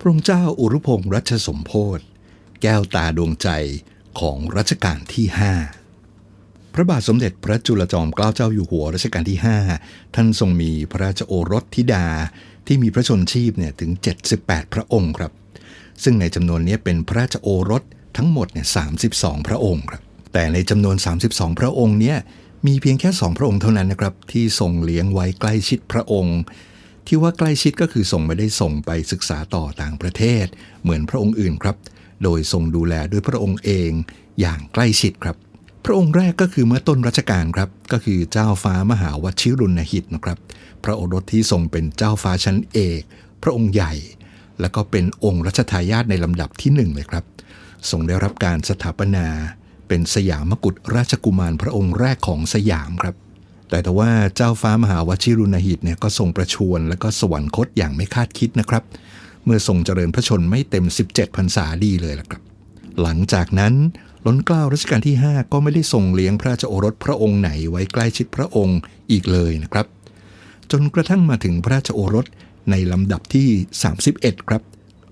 พระองค์เจ้าอุรุพงษ์รัชสมโพธิแก้วตาดวงใจของรัชกาลที่ 5 พระบาทสมเด็จพระจุลจอมเกล้าเจ้าอยู่หัวรัชกาลที่ 5 ท่านทรงมีพระราชโอรสธิดาที่มีพระชนชีพเนี่ยถึง 78 พระองค์ครับ ซึ่งในจำนวนนี้เป็นพระราชโอรสทั้งหมดเนี่ย32 พระองค์ครับ แต่ในจำนวน 32 พระองค์เนี่ยมีเพียงแค่ 2 พระองค์เท่านั้นนะครับที่ทรงเลี้ยงไว้ใกล้ชิดพระองค์ ที่ว่าใกล้ชิดก็คือส่งไม่ได้ส่งไปศึกษาต่อต่างประเทศ เหมือนพระองค์อื่นครับ โดยทรงดูแลด้วยพระองค์เองอย่างใกล้ชิดครับ พระองค์แรกก็คือเมื่อต้นรัชกาลครับ ก็คือเจ้าฟ้ามหาวชิรุณหิตนะครับ พระโอรสที่ทรงเป็นเจ้าฟ้าชั้นเอก พระองค์ใหญ่ และก็เป็นองค์รัชทายาทในลำดับที่หนึ่งเลยครับทรงได้รับการสถาปนา เป็นสยามกุฎราชกุมารพระองค์แรกของสยามครับ แต่แต่ว่าเจ้าฟ้ามหาวชิรุณหิตเนี่ยก็ทรงประชวรและก็สวรรคตอย่างไม่คาดคิดนะครับ เมื่อทรงเจริญพระชนไม่เต็ม 17พรรษาดีเลยล่ะครับ หลังจากนั้นล้นเกล้ารัชกาลที่ 5 ก็ไม่ได้ทรงเลี้ยงพระราชโอรสพระองค์ไหนไว้ใกล้ชิดพระองค์อีกเลยนะครับ จนกระทั่งมาถึงพระราชโอรสในลำดับที่ 31 ครับ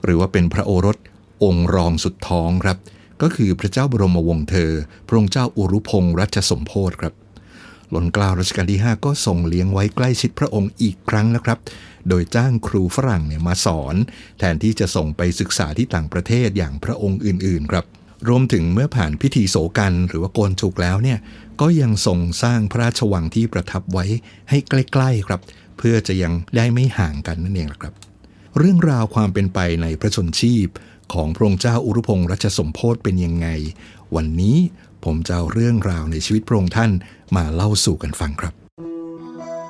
หรือว่าเป็นพระโอรสองค์รองสุดท้องครับ ก็คือพระเจ้าบรมวงศ์เธอ พระองค์เจ้าอุรุพงษ์รัชสมโพธิครับ หล้นกล้าวรัชกาลที่ 5 ก็ทรงเลี้ยงไว้ใกล้ชิดพระองค์อีกครั้งนะครับ โดยจ้างครูฝรั่งเนี่ยมาสอน แทนที่จะส่งไปศึกษาที่ต่างประเทศอย่างพระองค์อื่นๆ ครับ รวมถึงเมื่อผ่านพิธีโสกันหรือว่าโกนจุกแล้วเนี่ย ก็ยังทรงสร้างพระราชวังที่ประทับไว้ให้ใกล้ๆครับ เพื่อจะยังได้ไม่ห่างกันนั่นเองครับ เรื่องราวความเป็นไปในพระชนชีพของพระองค์เจ้าอุรุพงษ์รัชสมโพธเป็นยังไง วันนี้ ผมจะเอาเรื่องราวในชีวิตพระองค์ท่านมาเล่าสู่กันฟังครับ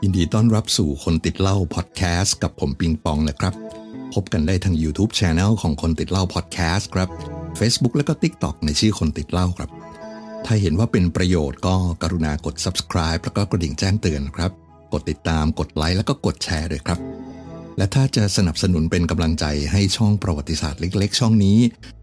ยินดีต้อนรับสู่คนติดเล่าพอดแคสต์กับผมปิงปองนะครับ พบกันได้ทาง YouTube Channel ของคนติดเล่าพอดแคสต์ครับ Facebook และก็ TikTok ในชื่อคนติดเล่าครับ ถ้าเห็นว่าเป็นประโยชน์ก็กรุณากด subscribe แล้วก็กระดิ่งแจ้งเตือนครับ กดติดตามกดไลค์แล้วก็กดแชร์ด้วยครับ และถ้าจะสนับสนุนเป็นกำลังใจให้ช่องประวัติศาสตร์เล็ก ๆ ช่องนี้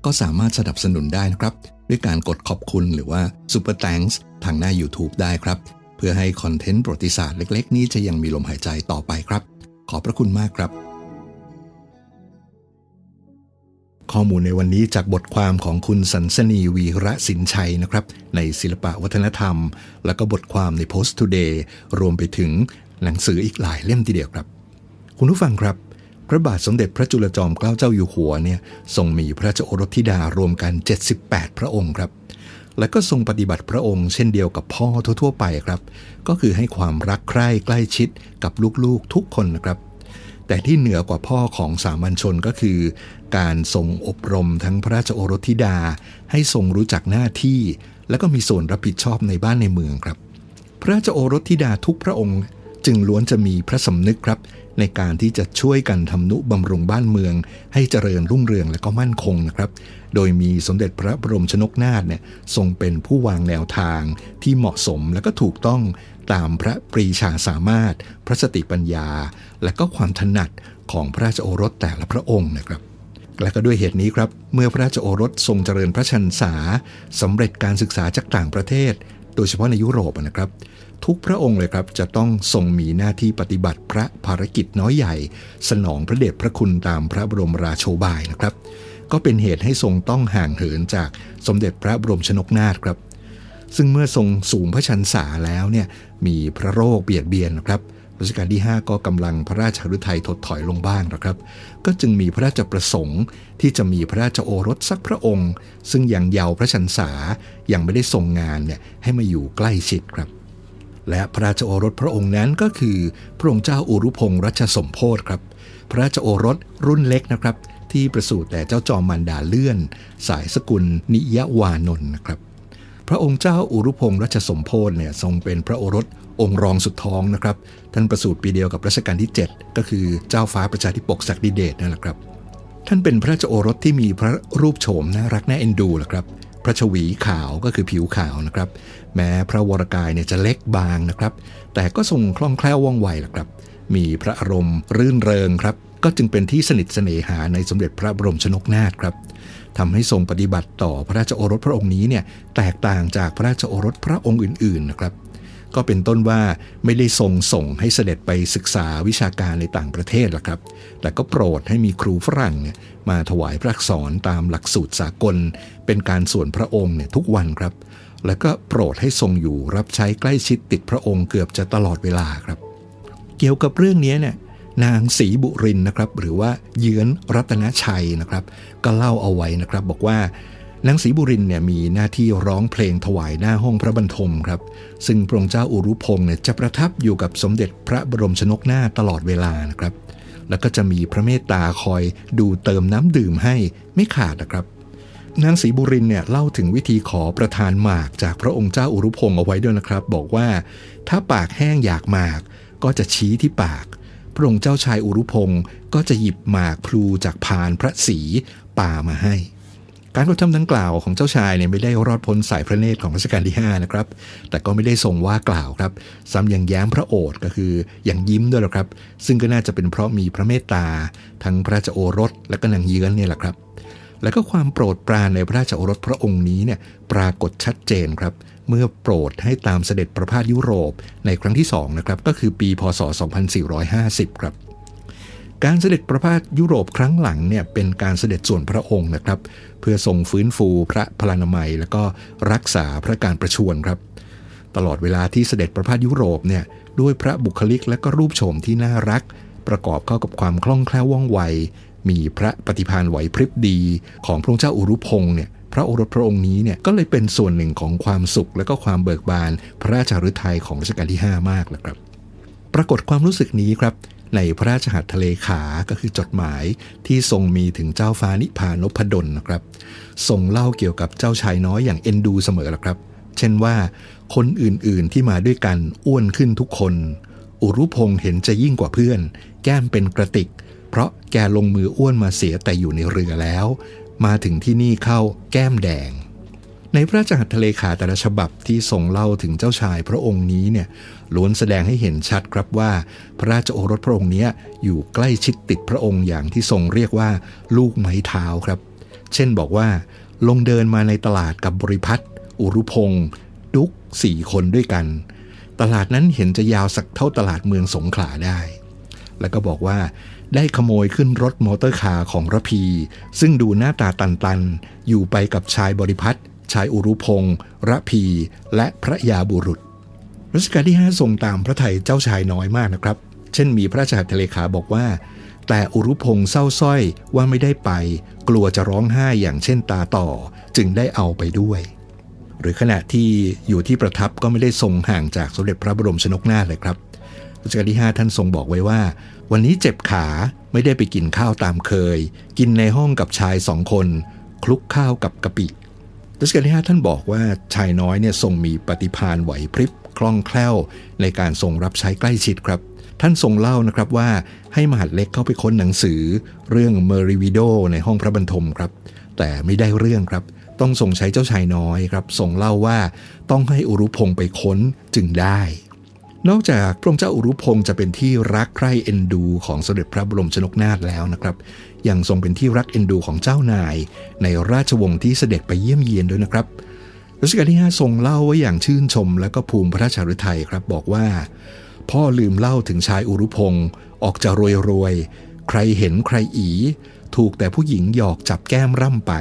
ก็สามารถสนับสนุนได้นะครับ ด้วยการกดขอบคุณหรือว่า Super Thanks ทางหน้า YouTube ได้ครับ เพื่อให้คอนเทนต์ประวัติศาสตร์เล็ก ๆ นี้จะยังมีลมหายใจต่อไปครับ ขอบพระคุณมากครับ ข้อมูลในวันนี้จากบทความของคุณสันสนีวีระสินชัยนะครับ ในศิลปะวัฒนธรรม แล้วก็บทความใน Post Today รวมไปถึงหนังสืออีกหลายเล่มทีเดียวครับ คุณผู้ฟังครับ พระบาทสมเด็จพระจุลจอมเกล้าเจ้าอยู่หัวเนี่ยทรงมีพระราชโอรสธิดารวมกัน 78 พระองค์ครับ และก็ทรงปฏิบัติพระองค์เช่นเดียวกับพ่อทั่ว ๆ ไปครับ ก็คือให้ความรักใคร่ใกล้ชิดกับลูกๆทุกคนนะครับแต่ที่เหนือกว่าพ่อของสามัญชนก็คือ การทรงอบรมทั้งพระราชโอรสธิดา ให้ทรงรู้จักหน้าที่ และก็มีส่วนรับผิดชอบในบ้านในเมืองครับ พระราชโอรสธิดาทุกพระองค์จึงล้วนจะมีพระสำนึกครับ ในการที่จะช่วยกันทำนุบำรุงบ้านเมือง ให้เจริญรุ่งเรืองและก็มั่นคงนะครับ โดยมีสมเด็จพระบรมชนกนาถเนี่ยทรงเป็นผู้วางแนวทางที่เหมาะสมและก็ถูกต้องตามพระปรีชาสามารถ พระสติปัญญา และก็ความถนัดของพระราชโอรสแต่ละพระองค์นะครับและก็ด้วยเหตุนี้ครับ เมื่อพระราชโอรสทรงเจริญพระชันษาสำเร็จการศึกษาจากต่างประเทศ โดยเฉพาะในยุโรปนะครับ ทุกพระองค์เลยครับ จะต้องทรงมีหน้าที่ปฏิบัติพระภารกิจน้อยใหญ่ สนองพระเดชพระคุณตามพระบรมราโชบายนะครับ ก็เป็นเหตุให้ทรงต้องห่างเหินจากสมเด็จพระบรมชนกนาถครับ ซึ่งเมื่อทรงสูงพระชันษาแล้วเนี่ยมีพระโรคเบียดเบียนนะครับรัชกาลที่ 5 ก็กำลังพระราชฤทัยถดถอยลงบ้างนะครับ ก็จึงมีพระราชประสงค์ ที่จะมีพระราชโอรสสักพระองค์ ซึ่งยังเยาว์พระชันษายังไม่ได้ทรงงานเนี่ยให้มาอยู่ใกล้ชิดครับ และพระราชโอรสพระองค์นั้นก็คือ พระองค์เจ้าอุรุพงษ์รัชสมโพธครับ พระราชโอรสรุ่นเล็กนะครับ ที่ประสูติแต่เจ้าจอมมันดาเลื่อน สายสกุลนิยวานนท์นะครับ พระองค์เจ้าอุรุพงษ์รัชสมโพธเนี่ยทรงเป็นพระโอรสองค์รองสุดท้องนะครับ ท่านประสูติปีเดียวกับรัชกาลที่ 7 ก็คือเจ้าฟ้าประชาธิปกศักดิเดชนั่นแหละครับ ท่านเป็นพระราชโอรสที่มีพระรูปโฉมน่ารักน่าเอ็นดูแหละครับ พระชวีขาวก็คือผิวขาวนะครับ แม้พระวรกายเนี่ยจะเล็กบางนะครับ แต่ก็ทรงคล่องแคล่วว่องไวแหละครับ มีพระอารมณ์รื่นเริงครับ ก็จึงเป็นที่สนิทเสน่หาในสมเด็จพระบรมชนกนาถครับทำให้ทรงปฏิบัติต่อพระราชโอรสพระองค์นี้เนี่ยแตกต่างจากพระราชโอรสพระองค์อื่นๆนะครับ ก็เป็นต้นว่าไม่ได้ทรงส่งให้เสด็จไปศึกษาวิชาการในต่างประเทศหรอกครับ แต่ก็โปรดให้มีครูฝรั่งเนี่ยมาถวายพระอักษรตามหลักสูตรสากล เป็นการส่วนพระองค์เนี่ยทุกวันครับ แล้วก็โปรดให้ทรงอยู่รับใช้ใกล้ชิดติดพระองค์เกือบจะตลอดเวลาครับ เกี่ยวกับเรื่องนี้เนี่ยนางศรีบุรินนะครับ หรือว่าเยือนรัตนชัยนะครับ ก็เล่าเอาไว้นะครับบอกว่า นางศรีบุรินเนี่ยมีหน้าที่ร้องเพลงถวายหน้าห้องพระบรรทมครับ ซึ่งพระองค์เจ้าอุรุพงศ์เนี่ยจะประทับอยู่กับสมเด็จพระบรมชนกนาตลอดเวลานะครับ แล้วก็จะมีพระเมตตาคอยดูเติมน้ำดื่มให้ไม่ขาดนะครับนางศรีบุรินเนี่ยเล่าถึงวิธีขอประทานหมากจากพระองค์เจ้าอุรุพงศ์เอาไว้ด้วยนะครับ บอกว่าถ้าปากแห้งอยากหมากก็จะชี้ที่ปาก พระองค์เจ้าชายอุรุพงศ์ก็จะหยิบหมากพลูจากพานพระศรีป่ามาให้ การกระทำดังกล่าวของเจ้าชายเนี่ยไม่ได้รอดพ้นสายพระเนตรของรัชกาลที่5นะครับ แต่ก็ไม่ได้ทรงว่ากล่าวครับ ซ้ำยังแย้มพระโอษฐ์ก็คืออย่างยิ้มด้วยหรอครับ ซึ่งก็น่าจะเป็นเพราะมีพระเมตตา ทั้งพระราโอรสและก็นางเยื้อนเนี่ยแหละครับ แล้วก็ความโปรดปรานในพระราชโอรสพระองค์นี้เนี่ยปรากฏชัดเจนครับ เมื่อโปรดให้ตามเสด็จประพาสยุโรปในครั้งที่2นะครับก็คือปีพศ 2450 ครับ การเสด็จประพาสยุโรปครั้งหลังเนี่ยเป็นการเสด็จส่วนพระองค์นะครับ เพื่อทรงฟื้นฟูพระพลานามัย แล้วก็รักษาพระการประชวรครับ ตลอดเวลาที่เสด็จประพาสยุโรปเนี่ยด้วยพระบุคลิกและก็รูปโฉมที่น่ารัก ประกอบเข้ากับความคล่องแคล่วว่องไว มีพระปฏิภาณไหวพริบดี ของพระองค์เจ้าอุรุพงศ์เนี่ยพระโอรสพระองค์นี้เนี่ยก็เลยเป็นส่วนหนึ่งของความสุข และก็ความเบิกบาน พระราชฤทัยของรัชกาลที่ 5 มากแล้วครับ ปรากฏความรู้สึกนี้ครับ ในพระราชหัตถเลขา ก็คือจดหมายที่ทรงมีถึงเจ้าฟ้านิพานพดลนะครับ ทรงเล่าเกี่ยวกับเจ้าชายน้อยอย่างเอ็นดูเสมอละครับ เช่นว่า คนอื่นๆที่มาด้วยกันอ้วนขึ้นทุกคน อุรุพงศ์เห็นจะยิ่งกว่าเพื่อน แก้มเป็นกระติก เพราะแกลงมืออ้วนมาเสียแต่อยู่ในเรือแล้ว มาถึงที่นี่เข้าแก้มแดง ในพระราชหัตถเลขาแต่ละฉบับที่ทรงเล่าถึงเจ้าชายพระองค์นี้เนี่ยล้วนแสดงให้เห็นชัดครับว่า พระราชโอรสพระองค์นี้อยู่ใกล้ชิดติดพระองค์อย่างที่ทรงเรียกว่า ลูกไม้เท้าครับ เช่นบอกว่า ลงเดินมาในตลาดกับบริพัตรอุรุพงศ์ดุกสี่คนด้วยกัน ตลาดนั้นเห็นจะยาวสักเท่าตลาดเมืองสงขลาได้ แล้วก็บอกว่าได้ขโมยขึ้นรถมอเตอร์คาร์ของระพี ซึ่งดูหน้าตาตันๆ อยู่ไปกับชายบริพัตร ชายอุรุพงศ์ระพี และพระยาบุรุษรัชกาลที่ 5 ทรงตามพระไทยเจ้าชายน้อยมากนะครับ เช่นมีพระราชหัตถเลขาบอกว่า แต่อุรุพงศ์เศร้าส้อยว่าไม่ได้ไป กลัวจะร้องไห้อย่างเช่นตาต่อ จึงได้เอาไปด้วย หรือขณะที่อยู่ที่ประทับก็ไม่ได้ทรงห่างจากสมเด็จพระบรมชนกนาถเลยครับรัชกาลที่ 5 ท่านทรงบอกไว้ว่า วันนี้เจ็บขาไม่ได้ไปกินข้าวตามเคย กินในห้องกับชายสองคน คลุกข้าวกับกะปิ รัชกาลที่5ท่านบอกว่าชายน้อยเนี่ยทรงมีปฏิภาณไหวพริบคล่องแคล่ว ในการทรงรับใช้ใกล้ชิดครับ ท่านทรงเล่านะครับว่าให้มหาดเล็กเข้าไปค้นหนังสือ เรื่องเมอริวิโดในห้องพระบรรทมครับ แต่ไม่ได้เรื่องครับ ต้องส่งใช้เจ้าชายน้อยครับทรงเล่าว่าต้องให้อุรุพงศ์ไปค้นจึงได้นอกจากพระองค์เจ้าอุรุพงศ์จะเป็นที่รักใคร่เอ็นดูของสมเด็จพระบรมชนกนาถแล้วนะครับ ยังทรงเป็นที่รักเอ็นดูของเจ้านาย ในราชวงศ์ที่เสด็จไปเยี่ยมเยียนด้วยนะครับรัชกาลที่5ทรงเล่าไว้อย่างชื่นชม และก็ภูมิพระราชฤทัยครับบอกว่า พ่อลืมเล่าถึงชายอุรุพงศ์ออกจะรวยรวยใครเห็นใครอี ถูกแต่ผู้หญิงหยอกจับแก้มร่ำไป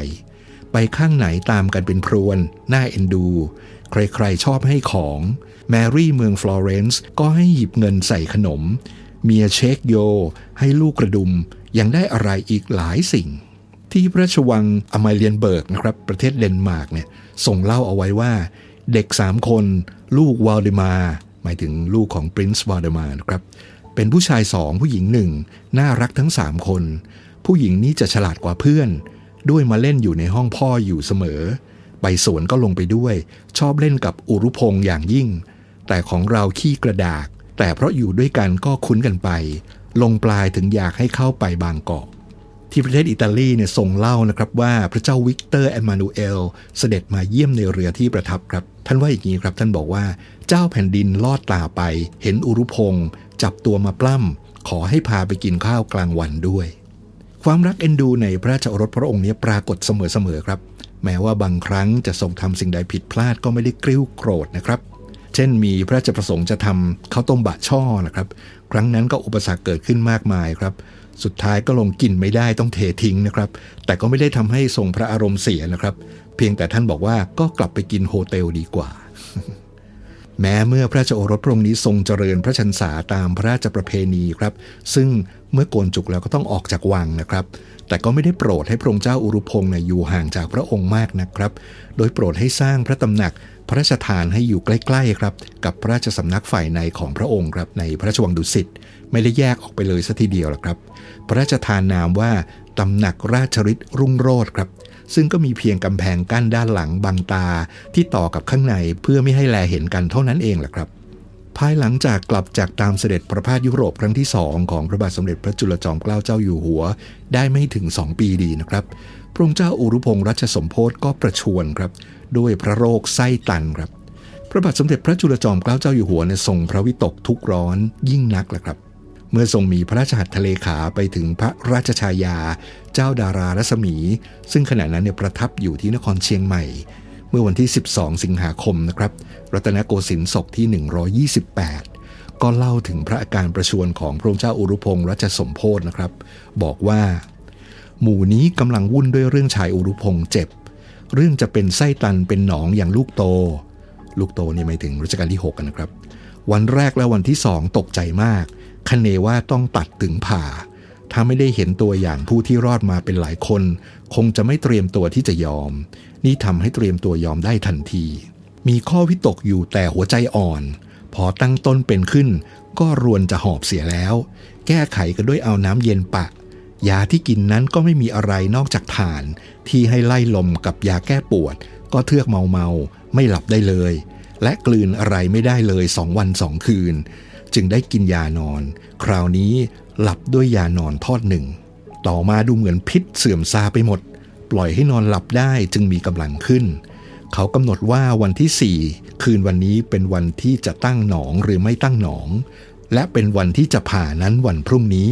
ไปข้างไหนตามกันเป็นพรวนน่าเอ็นดู ใครๆชอบให้ของ แมรี่เมืองฟลอเรนซ์ก็ให้หยิบเงินใส่ขนม เมียเชคโย ให้ลูกกระดุมยังได้อะไรอีกหลายสิ่ง ที่พระราชวังอมาเลียนเบิร์กนะครับ ประเทศเดนมาร์กเนี่ยส่งเล่าเอาไว้ว่า เด็กสามคนลูกวาลเดมาร์หมายถึงลูกของปรินซ์วาลเดมาร์นะครับเป็นผู้ชายสองผู้หญิงหนึ่งน่ารักทั้งสามคน ผู้หญิงนี้จะฉลาดกว่าเพื่อน ด้วยมาเล่นอยู่ในห้องพ่ออยู่เสมอ ไปสวนก็ลงไปด้วย ชอบเล่นกับอุรุพงษ์อย่างยิ่ง แต่ของเราขี้กระดาก แต่เพราะอยู่ด้วยกันก็คุ้นกันไป ลงปลายถึงอยากให้เข้าไปบางเกาะ ที่ประเทศอิตาลีเนี่ยทรงเล่านะครับว่าพระเจ้าวิกเตอร์แอมมานูเอลเสด็จมาเยี่ยมในเรือที่ประทับครับ ท่านว่าอย่างนี้ครับ ท่านบอกว่าเจ้าแผ่นดินลอดตาไป เห็นอุรุพงษ์จับตัวมาปล้ำขอให้พาไปกินข้าวกลางวันด้วย ความรักเอ็นดูในพระราชโอรสพระองค์นี้ปรากฏเสมอๆครับ แม้ว่าบางครั้งจะทรงทำสิ่งใดผิดพลาดก็ไม่ได้กริ้วโกรธนะครับ เช่นมีพระราชประสงค์จะทำข้าวต้มบะช่อนะครับ ครั้งนั้นก็อุปสรรคเกิดขึ้นมากมายครับ สุดท้ายก็ลงกินไม่ได้ต้องเททิ้งนะครับ แต่ก็ไม่ได้ทำให้ทรงพระอารมณ์เสียนะครับ เพียงแต่ท่านบอกว่าก็กลับไปกินโฮเทลดีกว่า แม้เมื่อพระราโอรสพระองค์นี้ทรงเจริญพระชันษาตามพระราชประเพณีครับ ซึ่งเมื่อโกนจุกแล้วก็ต้องออกจากวังนะครับ แต่ก็ไม่ได้โปรดให้พระองค์เจ้าอุรุพงศ์เนี่ยอยู่ห่างจากพระองค์มากนะครับ โดยโปรดให้สร้างพระตำหนักพระราชทานให้อยู่ใกล้ๆครับ กับพระราชสำนักฝ่ายในของพระองค์ครับในพระราชวังดุสิตไม่ได้แยกออกไปเลยสัทีเดียวหรอกครับ พระราชทานนามว่าตำหนักราชฤทธิ์รุ่งโรจน์ครับ ซึ่งก็มีเพียงกำแพงกั้นด้านหลังบังตาที่ต่อกับข้างในเพื่อไม่ให้แลเห็นกันเท่านั้นเองแหละครับ ภายหลังจากกลับจากตามเสด็จประพาสยุโรปครั้งที่สองของพระบาทสมเด็จพระจุลจอมเกล้าเจ้าอยู่หัว ได้ไม่ถึง2ปีดีนะครับพระองค์เจ้าอุรุพงษ์รัชสมโภชก็ประชวรครับ ด้วยพระโรคไส้ตันครับ พระบาทสมเด็จพระจุลจอมเกล้าเจ้าอยู่หัวเนี่ยทรงพระวิตกทุกร้อนยิ่งนักแหละครับ เมื่อทรงมีพระราชหัตถเลขาไปถึงพระราชชายา เจ้าดารารัศมี ซึ่งขณะนั้นเนี่ยประทับอยู่ที่นครเชียงใหม่ เมื่อวันที่ 12 สิงหาคมนะครับรัตนโกสินทร์ศกที่ 128 ก็เล่าถึงพระอาการประชวรของพระองค์เจ้าอุรุพงษ์รัชสมโพธนะครับ บอกว่า หมู่นี้กำลังวุ่นด้วยเรื่องชายอุรุพงษ์เจ็บ เรื่องจะเป็นไส้ตันเป็นหนองอย่างลูกโต ลูกโตนี่หมายถึงรัชกาลที่ 6 กันนะครับ วันแรกและวันที่สองตกใจมากคเนว่าต้องตัดถึงผ่า ถ้าไม่ได้เห็นตัวอย่างผู้ที่รอดมาเป็นหลายคน คงจะไม่เตรียมตัวที่จะยอม นี่ทำให้เตรียมตัวยอมได้ทันที มีข้อวิตกอยู่แต่หัวใจอ่อน พอตั้งต้นเป็นขึ้น ก็รวนจะหอบเสียแล้ว แก้ไขกันด้วยเอาน้ำเย็นปะ ยาที่กินนั้นก็ไม่มีอะไรนอกจากถ่าน ที่ให้ไล่ลมกับยาแก้ปวด ก็เทือกเมาเมาไม่หลับได้เลย และกลืนอะไรไม่ได้เลยสองวันสองคืน จึงได้กินยานอน คราวนี้หลับด้วยยานอนทอดหนึ่ง ต่อมาดูเหมือนพิษเสื่อมซาไปหมด ปล่อยให้นอนหลับได้จึงมีกำลังขึ้น เขากำหนดว่าวันที่ 4 คืนวันนี้เป็นวันที่จะตั้งหนองหรือไม่ตั้งหนอง และเป็นวันที่จะผ่านั้นวันพรุ่งนี้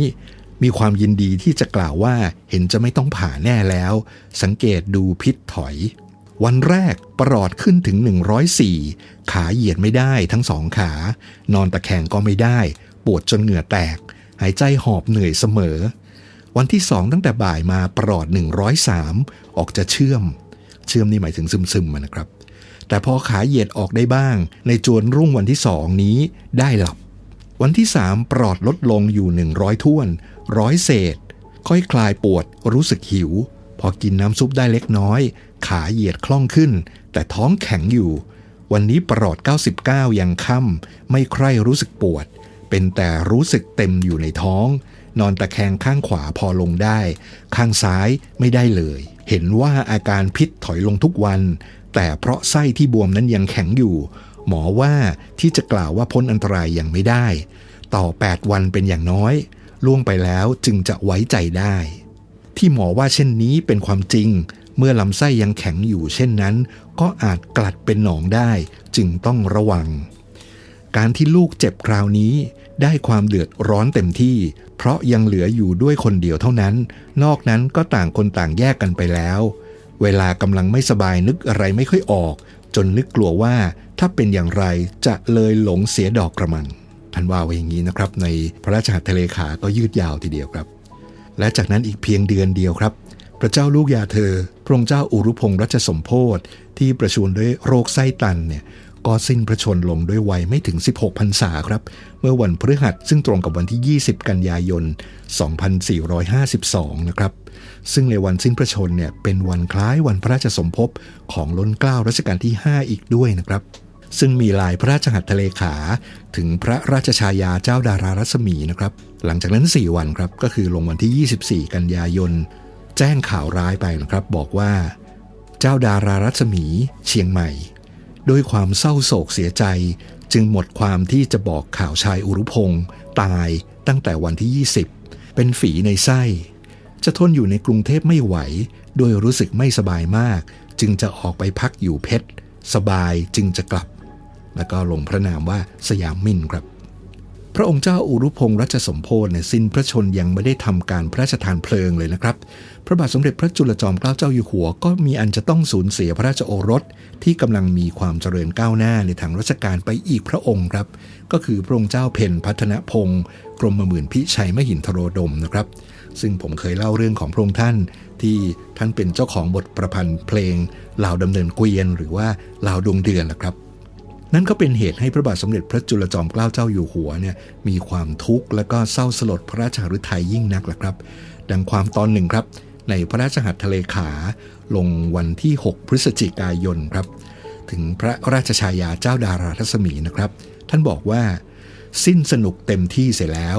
มีความยินดีที่จะกล่าวว่าเห็นจะไม่ต้องผ่าแน่แล้ว สังเกตดูพิษถอย วันแรกประหลอดขึ้นถึง 104 ขาเหยียดไม่ได้ทั้งสองขา นอนตะแคงก็ไม่ได้ ปวดจนเหงื่อแตก หายใจหอบเหนื่อยเสมอ วันที่สองตั้งแต่บ่ายมาประหลอด 103 ออกจะเชื่อม เชื่อมนี่หมายถึงซึมๆอะนะครับ แต่พอขาเหยียดออกได้บ้าง ในจวนรุ่งวันที่สองนี้ได้หลับ วันที่สามปลอดลดลงอยู่ 100ท้วนร้อยเศษ ค่อยคลายปวดรู้สึกหิว พอกินน้ำซุปได้เล็กน้อย ขาเหยียดคล่องขึ้น แต่ท้องแข็งอยู่ วันนี้ปลอด 99 ยังค่ำไม่ใคร่รู้สึกปวด เป็นแต่รู้สึกเต็มอยู่ในท้อง นอนตะแคงข้างขวาพอลงได้ ข้างซ้ายไม่ได้เลย เห็นว่าอาการพิษถอยลงทุกวัน แต่เพราะไส้ที่บวมนั้นยังแข็งอยู่ หมอว่าที่จะกล่าวว่าพ้นอันตรายยังไม่ได้ ต่อ 8 วันเป็นอย่างน้อย ล่วงไปแล้วจึงจะไว้ใจได้ ที่หมอว่าเช่นนี้เป็นความจริง เมื่อลำไส้ยังแข็งอยู่เช่นนั้น ก็อาจกลัดเป็นหนองได้จึงต้องระวัง การที่ลูกเจ็บคราวนี้ได้ความเดือดร้อนเต็มที่ เพราะยังเหลืออยู่ด้วยคนเดียวเท่านั้น นอกนั้นก็ต่างคนต่างแยกกันไปแล้ว เวลากำลังไม่สบายนึกอะไรไม่ค่อยออก จนนึกกลัวว่าถ้าเป็นอย่างไรจะเลยหลงเสียดอกกระมังท่านว่าไว้อย่างนี้นะครับ ในพระราชหัตถเลขา ก็ยืดยาวทีเดียวครับ และจากนั้นอีกเพียงเดือนเดียวครับ พระเจ้าลูกยาเธอ พระองค์เจ้าอุรุพงษ์รัชสมโพธที่ประชวรด้วยโรคไส้ตันเนี่ยก็สิ้นพระชนม์ลงด้วยวัยไม่ถึง 16 พรรษาครับ เมื่อวันพฤหัสซึ่งตรงกับวันที่ 20 กันยายน 2452 นะครับ ซึ่งในวันสิ้นพระชนม์เนี่ยเป็นวันคล้ายวันพระราชสมภพของล้นเกล้ารัชกาลที่ 5 อีกด้วยนะครับ ซึ่งมีลายพระราชหัตถเลขา ถึงพระราชชายาเจ้าดารารัศมีนะครับ หลังจากนั้น 4 วันครับ ก็คือลงวันที่ 24 กันยายน แจ้งข่าวร้ายไปนะครับ บอกว่า เจ้าดารารัศมีเชียงใหม่ ด้วยความเศร้าโศกเสียใจ จึงหมดความที่จะบอกข่าวชายอุรุพงศ์ตายตั้งแต่วันที่ 20 เป็นฝีในไส้ จะทนอยู่ในกรุงเทพไม่ไหว โดยรู้สึกไม่สบายมาก จึงจะออกไปพักอยู่เพชร สบายจึงจะกลับ แล้วก็ลงพระนามว่าสยามมินครับ พระองค์เจ้าอุรุพงษ์รัชสมโภชเนี่ยสิ้นพระชนยังไม่ได้ทำการพระราชทานเพลิงเลยนะครับ พระบาทสมเด็จพระจุลจอมเกล้าเจ้าอยู่หัว ก็มีอันจะต้องสูญเสียพระราชโอรส ที่กำลังมีความเจริญก้าวหน้าในทางราชการไปอีกพระองค์ครับ ก็คือพระองค์เจ้าเพนพัฒนพงศ์กรมหมื่นพิชัยมหินทโรดมนะครับ ซึ่งผมเคยเล่าเรื่องของพระองค์ท่าน ที่ท่านเป็นเจ้าของบทประพันธ์เพลงเหล่าวดำเนินเกวียน หรือว่าเหล่าดวงเดือนนะครับ นั่นก็เป็นเหตุให้พระบาทสมเด็จพระจุลจอมเกล้าเจ้าอยู่หัวเนี่ยมีความทุกข์และก็เศร้าสลดพระราชหฤทัยยิ่งนักแหละครับ ดังความตอนหนึ่งครับ ในพระราชหัตถเลขา ลงวันที่ 6 พฤศจิกายนครับ ถึงพระราชชายาเจ้าดาราทัศมีนะครับ ท่านบอกว่า สิ้นสนุกเต็มที่เสร็จแล้ว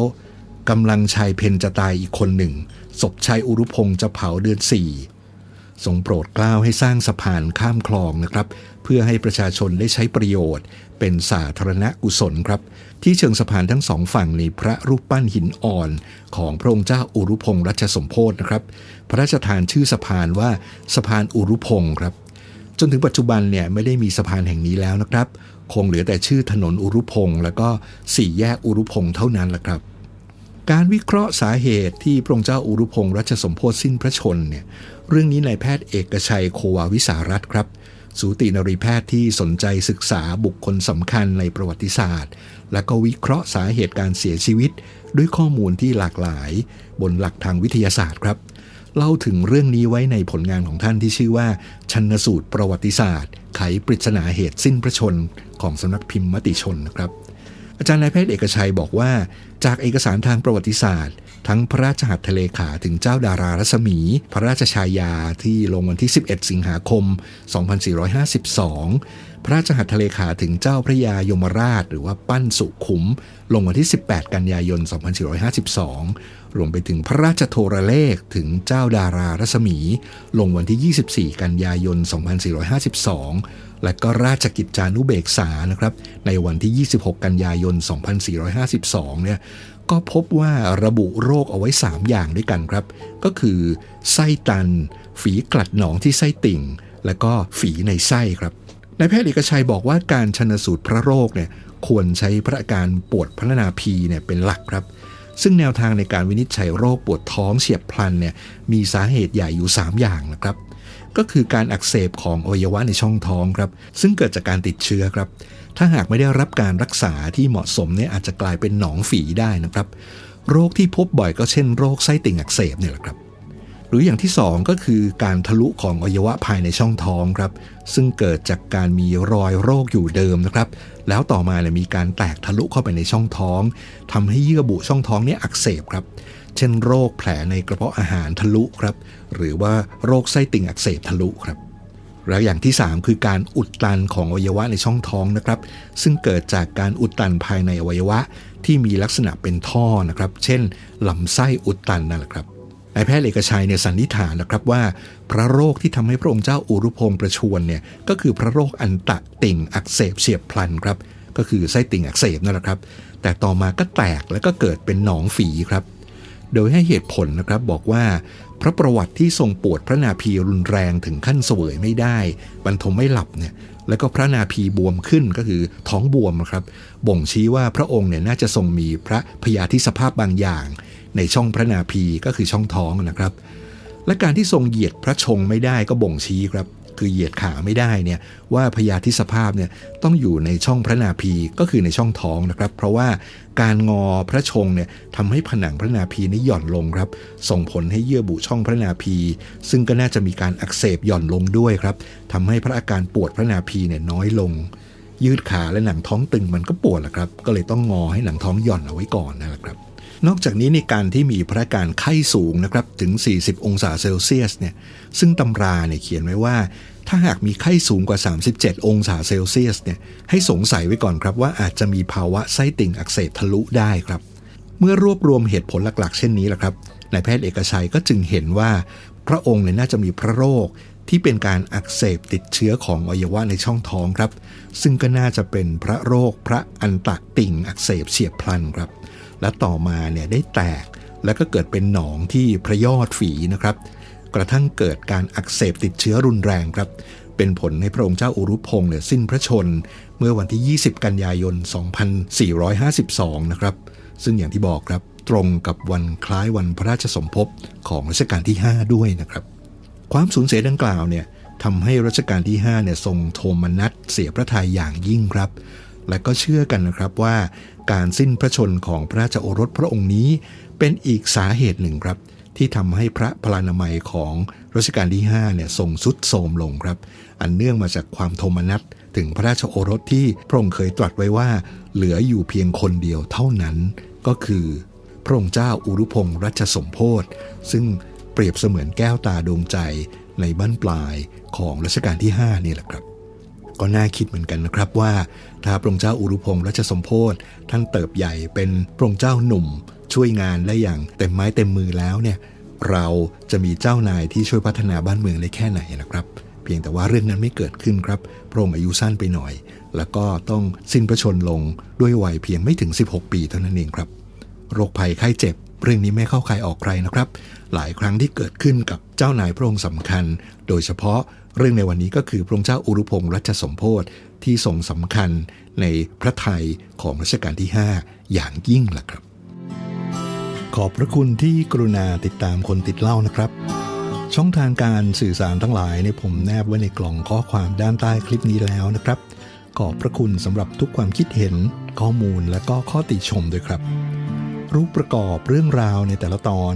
กำลังชายเพนจะตายอีกคนหนึ่งศพชายอุรุพงศ์จะเผาเดือนสี่ ทรงโปรดเกล้าให้สร้างสะพานข้ามคลองนะครับ เพื่อให้ประชาชนได้ใช้ประโยชน์ เป็นสาธารณกุศลครับ ที่เชิงสะพานทั้งสองฝั่งมีพระรูปปั้นหินอ่อน ของพระองค์เจ้าอุรุพงษ์รัชสมโภชนะครับ พระราชทานชื่อสะพานว่าสะพานอุรุพงษ์ครับ จนถึงปัจจุบันเนี่ยไม่ได้มีสะพานแห่งนี้แล้วนะครับ คงเหลือแต่ชื่อถนนอุรุพงษ์แล้วก็สี่แยกอุรุพงษ์เท่านั้นแหละครับการวิเคราะห์สาเหตุที่พระองค์เจ้าอุรุพงษ์รัชสมโพธิสิ้นพระชนเนี่ย เรื่องนี้นายแพทย์เอกชัยโควาวิสารัตครับ สูตินรีแพทย์ที่สนใจศึกษาบุคคลสำคัญในประวัติศาสตร์ และก็วิเคราะห์สาเหตุการเสียชีวิต ด้วยข้อมูลที่หลากหลาย บนหลักทางวิทยาศาสตร์ครับเล่าถึงเรื่องนี้ไว้ในผลงานของท่านที่ชื่อว่า ชันสูตรประวัติศาสตร์ ไขปริศนาเหตุสิ้นพระชน ของสำนักพิมพ์มติชนนะครับ อาจารย์นายแพทย์เอกชัยบอกว่า จากเอกสารทางประวัติศาสตร์ ทั้งพระราชหัตถเลขาถึงเจ้าดารารัศมี พระราชชายาที่ลงวันที่ 11 สิงหาคม 2452 พระราชหัตถเลขาถึงเจ้าพระยายมราช หรือว่าปั้นสุขุม ลงวันที่ 18 กันยายน 2452 รวมไปถึงพระราชโทรเลขถึงเจ้าดารารัศมี ลงวันที่ 24 กันยายน 2452และก็ราชกิจจานุเบกษานะครับในวันที่ 26 กันยายน 2452 เนี่ย ก็พบว่าระบุโรคเอาไว้ 3 อย่างด้วยกันครับ ก็คือ ไส้ตัน ฝีกลัดหนองที่ไส้ติ่ง และก็ฝีในไส้ครับนายแพทย์เอกชัยบอกว่าการชนสูตรพระโรคเนี่ยควรใช้พระอาการปวดพระนาภีเนี่ยเป็นหลักครับ ซึ่งแนวทางในการวินิจฉัยโรคปวดท้องเฉียบพลันเนี่ยมีสาเหตุใหญ่อยู่ 3 อย่างนะครับ ก็คือการอักเสบของอวัยวะในช่องท้องครับ ซึ่งเกิดจากการติดเชื้อครับ ถ้าหากไม่ได้รับการรักษาที่เหมาะสมเนี่ยอาจจะกลายเป็นหนองฝีได้นะครับ โรคที่พบบ่อยก็เช่นโรคไส้ติ่งอักเสบเนี่ยแหละครับ หรืออย่างที่ 2 ก็คือการทะลุของอวัยวะภายในช่องท้องครับ ซึ่งเกิดจากการมีรอยโรคอยู่เดิมนะครับ แล้วต่อมาเนี่ยมีการแตกทะลุเข้าไปในช่องท้องทำให้เยื่อบุช่องท้องเนี่ยอักเสบครับเช่นโรคแผลในกระเพาะอาหารทะลุครับ หรือว่าโรคไส้ติ่งอักเสบทะลุครับ แล้วอย่างที่ 3 คือการอุดตันของอวัยวะในช่องท้องนะครับ ซึ่งเกิดจากการอุดตันภายในอวัยวะที่มีลักษณะเป็นท่อนะครับ เช่นลำไส้อุดตันนั่นแหละครับนายแพทย์เอกชัยเนี่ยสันนิษฐานนะครับว่า พระโรคที่ทำให้พระองค์เจ้าอุรุพงศ์ประชวรเนี่ยก็คือพระโรคอันตะติ่งอักเสบเฉียบพลันครับก็คือไส้ติ่งอักเสบนั่นแหละครับ แต่ต่อมาก็แตกแล้วก็เกิดเป็นหนองฝีครับ โดยให้เหตุผลนะครับบอกว่า พระประวัติที่ทรงปวดพระนาภีรุนแรงถึงขั้นเสวยไม่ได้บรรทมไม่หลับเนี่ยแล้วก็พระนาภีบวมขึ้นก็คือท้องบวมครับ บ่งชี้ว่าพระองค์เนี่ยน่าจะทรงมีพระพยาธิสภาพบางอย่าง ในช่องพระนาภีก็คือช่องท้องนะครับ และการที่ทรงเหยียดพระชงไม่ได้ก็บ่งชี้ครับ คือเหยียดขาไม่ได้เนี่ยว่าพยาธิสภาพเนี่ยต้องอยู่ในช่องพระนาภีก็คือในช่องท้องนะครับ เพราะว่าการงอพระชงเนี่ยทำให้ผนังพระนาภีนี้หย่อนลงครับ ส่งผลให้เยื่อบุช่องพระนาภีซึ่งก็น่าจะมีการอักเสบหย่อนลงด้วยครับทำให้พระอาการปวดพระนาภีเนี่ยน้อยลง ยืดขาและหนังท้องตึงมันก็ปวดแหละครับ ก็เลยต้องงอให้หนังท้องหย่อนเอาไว้ก่อนนะครับนอกจากนี้ในการที่มีพระอาการไข้สูงนะครับถึง 40 องศาเซลเซียสเนี่ยซึ่งตำราเนี่ยเขียนไว้ว่า ถ้าหากมีไข้สูงกว่า 37 องศาเซลเซียสเนี่ยให้สงสัยไว้ก่อนครับว่าอาจจะมีภาวะไส้ติ่งอักเสบทะลุได้ครับ เมื่อรวบรวมเหตุผลหลักๆ เช่นนี้แหละครับนายแพทย์เอกชัยก็จึงเห็นว่า พระองค์เนี่ยน่าจะมีพระโรคที่เป็นการอักเสบติดเชื้อของอวัยวะในช่องท้องครับ ซึ่งก็น่าจะเป็นพระโรคพระอันตะติ่งอักเสบเฉียบพลันครับ และต่อมาเนี่ยได้แตกแล้วก็เกิดเป็นหนองที่พระยอดฝีนะครับ กระทั่งเกิดการอักเสบติดเชื้อรุนแรงครับ เป็นผลให้พระองค์เจ้าอุรุพงศ์เนี่ยสิ้นพระชน เมื่อวันที่ 20 กันยายน 2452 นะครับ ซึ่งอย่างที่บอกครับตรงกับวันคล้ายวันพระราชสมภพของรัชกาลที่ 5 ด้วยนะครับ ความสูญเสียดังกล่าวเนี่ยทำให้รัชกาลที่5เนี่ยทรงโทมนัสเสียพระทัยอย่างยิ่งครับ และก็เชื่อกันนะครับว่าการสิ้นพระชนของพระราชโอรสพระองค์นี้ เป็นอีกสาเหตุหนึ่งครับ ที่ทำให้พระพลานามัยของรัชกาลที่5เนี่ยทรงสุดโทมลงครับ อันเนื่องมาจากความโทมนัสถึงพระราชโอรสที่พระองค์เคยตรัสไว้ว่า เหลืออยู่เพียงคนเดียวเท่านั้น ก็คือพระองค์เจ้าอุรุพงศ์รัชสมโพธซึ่งเปรียบเสมือนแก้วตาดวงใจในบ้านปลายของรัชกาลที่5นี่แหละครับ ก็น่าคิดเหมือนกันนะครับว่าถ้าพระองค์เจ้าอุรุพงศ์รัชสมโพธท่านเติบใหญ่เป็นพระองค์เจ้าหนุ่ม ช่วยงานได้อย่างเต็มไม้เต็มมือแล้วเนี่ยเราจะมีเจ้านายที่ช่วยพัฒนาบ้านเมืองได้แค่ไหนนะครับ เพียงแต่ว่าเรื่องนั้นไม่เกิดขึ้นครับพระองค์อายุสั้นไปหน่อย แล้วก็ต้องสิ้นพระชนลงด้วยวัยเพียงไม่ถึง 16 ปีเท่านั้นเองครับ โรคภัยไข้เจ็บเรื่องนี้ไม่เข้าใครออกใครนะครับ หลายครั้งที่เกิดขึ้นกับเจ้านายพระองค์สำคัญ โดยเฉพาะ เรื่องในวันนี้ก็คือพระองค์เจ้าอุรุพงศ์รัชสมโพธิที่ทรงสำคัญในพระไทยของรัชกาลที่ 5 อย่างยิ่งล่ะครับ ขอบพระคุณที่กรุณาติดตามคนติดเล่านะครับ ช่องทางการสื่อสารทั้งหลายในยผมแนบไว้ในกล่องข้อความด้านใต้คลิปนี้แล้วนะครับ ขอบพระคุณสำหรับทุกความคิดเห็น ข้อมูลและก็ข้อติชมด้วยครับ รูปประกอบเรื่องราวในแต่ละตอน